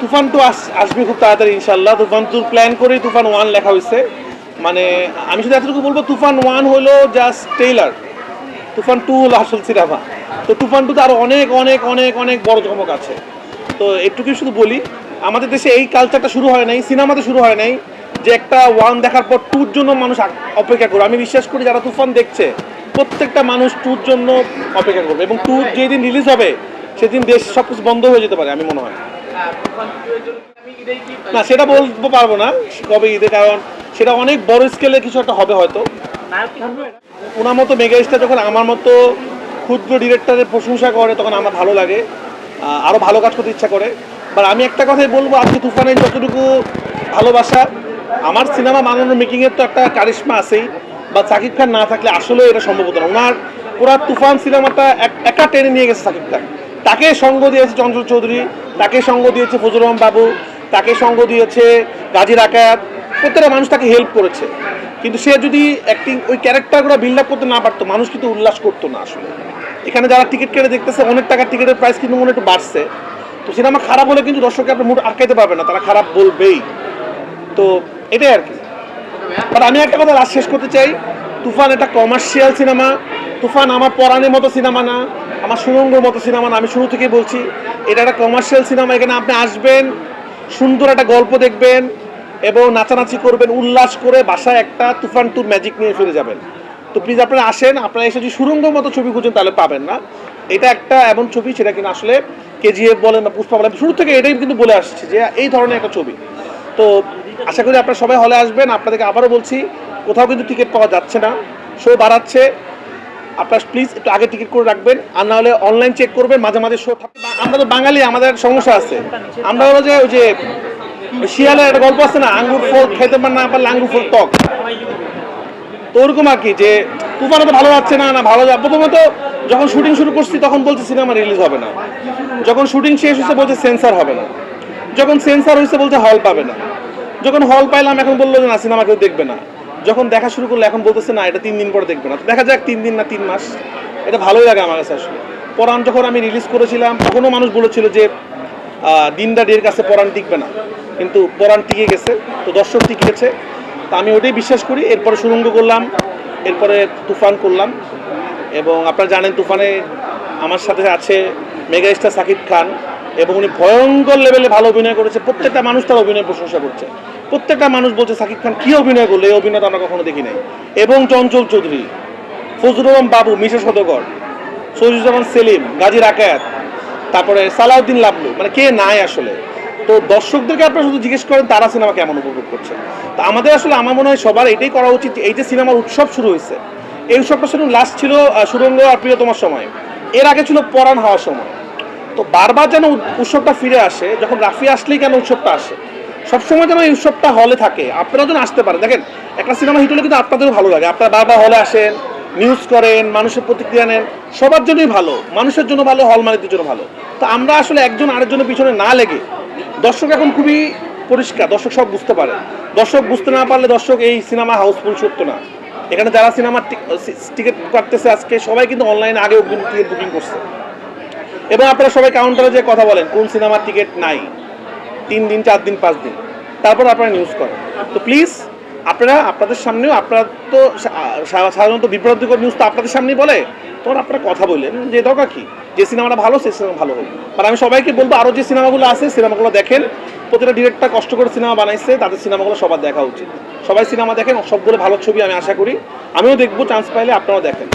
Toofan to us, আসবে খুব তাড়াতাড়ি ইনশাল্লাহ তুফান টুর প্ল্যান করেই তুফান ওয়ান লেখা হয়েছে। মানে আমি শুধু এতটুকু বলব, তুফান ওয়ান হলো জাস্ট টেইলার তুফান টু হলো আসল সিনেমা তো তুফান টুতে আরও অনেক অনেক অনেক অনেক বড় চমক আছে। তো এটুকুই শুধু বলি, আমাদের দেশে এই কালচারটা শুরু হয় নাই, সিনেমাতে শুরু হয় নাই, যে একটা ওয়ান দেখার পর টুর জন্য মানুষ অপেক্ষা করবে। আমি বিশ্বাস করি যারা তুফান দেখছে, প্রত্যেকটা মানুষ টুর জন্য অপেক্ষা করবে। এবং টু যেদিন রিলিজ হবে, সেদিন দেশ সব কিছু বন্ধ হয়ে যেতে পারে, আমি মনে হয়। না সেটা বলতে পারব না কবে ঈদে কারণ সেটা অনেক বড় স্কেলে কিছু একটা হবে হয়তো। ওনার মতো মেগা স্টার যখন আমার মতো ক্ষুদ্র ডিরেক্টরের প্রশংসা করে তখন আমার ভালো লাগে। আহ, আরও ভালো কাজ করতে ইচ্ছা করে। বাট আমি একটা কথাই বলব আজকে তুফানের যতটুকু ভালোবাসা আমার সিনেমা বানানোর মেকিংয়ের তো একটা কারিশমা আছেই। বা সাকিব খান না থাকলে আসলে এটা সম্ভব হতো না। ওনার পুরা তুফান সিনেমাটা একা টেনে নিয়ে গেছে সাকিব খান। তাকে সঙ্গ দিয়েছে চঞ্চল চৌধুরী, তাকে সঙ্গ দিয়েছে ফজলুর রহমান বাবু, তাকে সঙ্গ দিয়েছে গাজী রাকায়াত। প্রত্যেকটা মানুষ তাকে হেল্প করেছে। কিন্তু সে যদি অ্যাক্টিং ওই ক্যারেক্টারগুলো বিল্ড আপ করতে না পারতো, মানুষ কিন্তু উল্লাস করতো না আসলে। এখানে যারা টিকিট কেটে দেখতেছে, অনেক টাকার টিকিটের প্রাইস কিন্তু মনে একটু বাড়ছে। তো সিনেমা খারাপ হলে কিন্তু দর্শককে আপনার মুড আটকাইতে পারবে না, তারা খারাপ বলবেই। তো এটাই আর কি। বাট আমি একটা কথা লাস্ট শেষ করতে চাই। তুফান একটা কমার্শিয়াল সিনেমা তুফান আমার পরাণের মতো সিনেমা না। আমার সুরঙ্গর মতো সিনেমা না, আমি শুরু থেকেই বলছি, এটা একটা কমার্শিয়াল সিনেমা, এখানে আপনি আসবেন, সুন্দর একটা গল্প দেখবেন এবং নাচানাচি করবেন, উল্লাস করে বাসায় একটা তুফান টুর ম্যাজিক নিয়ে ফিরে যাবেন। তো প্লিজ আপনারা আসেন, আপনারা এসে যদি সুরঙ্গর মতো ছবি খুঁজেন তাহলে পাবেন না। এটা একটা এমন ছবি, সেটা কিনা আসলে কেজিএফ বলেন বা পুষ্পা বলেন, শুরু থেকে এটাই কিন্তু বলে আসছে যে এই ধরনের একটা ছবি। তো আশা করি আপনারা সবাই হলে আসবেন, আপনাদেরকে আবারও বলছি, কোথাও কিন্তু টিকিট পাওয়া যাচ্ছে না শো বাড়াচ্ছে। আপনারা প্লিজ একটু আগে টিকিট করে রাখবেন, আর না হলে অনলাইন চেক করবেন, মাঝে মাঝে শো আমরা তো বাঙালি, আমাদের সমস্যা আছে। আমরা হলো যে ওই যে শিয়ালের একটা গল্প আছে না, আঙ্গুর ফল খেতে পার না পারলে আঙ্গুর ফল টক তো ওরকম আর কি, যে তুফানে তো ভালো যাচ্ছে না না ভালো যা প্রথমত, যখন শুটিং শুরু করছি, তখন বলছে সিনেমা রিলিজ হবে না। যখন শুটিং শেষ হয়েছে, বলছে সেন্সার হবে না। যখন সেন্সার হয়েছে, বলছে হল পাবে না। যখন হল পাইলাম, এখন বলল যে না সিনেমা কেউ দেখবে না। যখন দেখা শুরু করল, এখন বলতেছে, না, এটা তিন দিন পরে দেখবে না। দেখা যাক, তিন দিন না তিন মাস। এটা ভালোই লাগে আমার কাছে আসলে। পরাণ যখন আমি রিলিজ করেছিলাম, তখনও মানুষ বলেছিল যে দিনদা ডের কাছে পরাণ টিকবে না। কিন্তু পরাণ টিকে গেছে, তো দর্শক টিকেছে। তা আমি ওটাই বিশ্বাস করি। এরপরে সুরঙ্গ করলাম, এরপরে তুফান করলাম। এবং আপনারা জানেন, তুফানে আমার সাথে আছে মেগা স্টার সাকিব খান। এবং উনি ভয়ঙ্কর লেভেলে ভালো অভিনয় করেছে। প্রত্যেকটা মানুষ তার অভিনয় প্রশংসা করছে। প্রত্যেকটা মানুষ বলছে, সাকিব খান কী অভিনয় করল? এই অভিনয় আমরা কখনো দেখি নাই। এবং চঞ্চল চৌধুরী, ফজলুর রহমান বাবু, মিশা সদগর সৈজুজ্জামান সেলিম, গাজী রাকায়াত, তারপরে সালাউদ্দিন লাবলু মানে কে নাই আসলে? তো দর্শকদেরকে আপনারা শুধু জিজ্ঞেস করেন, তারা সিনেমা কেমন উপভোগ করছে? তো আমাদের আসলে, আমার মনে হয় সবার এটাই করা উচিত এই যে সিনেমার উৎসব শুরু হয়েছে, এই উৎসবটা শুধু লাস্ট ছিল সুরঙ্গ আর প্রিয়তমার সময়। এর আগে ছিল পরাণ হওয়ার সময়। তো বারবার যেন উৎসবটা ফিরে আসে, যখন রাফি আসলেই কেন উৎসবটা আসে? সবসময় যেন এই উৎসবটা হলে থাকে আপনারা যেন আসতে পারেন। দেখেন, একটা সিনেমা হিট হলে কিন্তু আপনাদেরও ভালো লাগে। আপনারা বারবার হলে আসেন নিউজ করেন, মানুষের প্রতিক্রিয়া নেন, সবার জন্যই ভালো। মানুষের জন্য ভালো হল মালিকদের জন্য ভালো। তো আমরা আসলে একজন আরেকজনের পিছনে না লেগে, দর্শক এখন খুবই পরিষ্কার, দর্শক সব বুঝতে পারে। দর্শক বুঝতে না পারলে দর্শক এই সিনেমা হাউসফুল সত্য না। এখানে যারা সিনেমার টিকিট কাটতেছে আজকে, সবাই কিন্তু অনলাইনে আগে টিকিট বুকিং করছে। এবং আপনারা সবাই কাউন্টারে যে কথা বলেন, কোন সিনেমার টিকিট নাই। তিন দিন, চার দিন, পাঁচ দিন। তারপর আপনারা নিউজ করেন। তো প্লিজ আপনারা আপনাদের সামনেও, আপনারা তো সাধারণত বিভ্রান্তিকর নিউজ তো আপনাদের সামনেই বলে। তখন আপনারা কথা বললেন যে দরকার কি? যে সিনেমাটা ভালো সেই সিনেমা ভালো হোক। আর আমি সবাইকে বলব আরও যে সিনেমাগুলো আছে সিনেমাগুলো দেখেন। প্রতিটা ডিরেক্টর কষ্ট করে সিনেমা বানাইছে, তাদের সিনেমাগুলো সবার দেখা উচিত। সবাই সিনেমা দেখেন, সবগুলো ভালো ছবি আমি আশা করি। আমিও দেখব চান্স পাইলে আপনারাও দেখেন।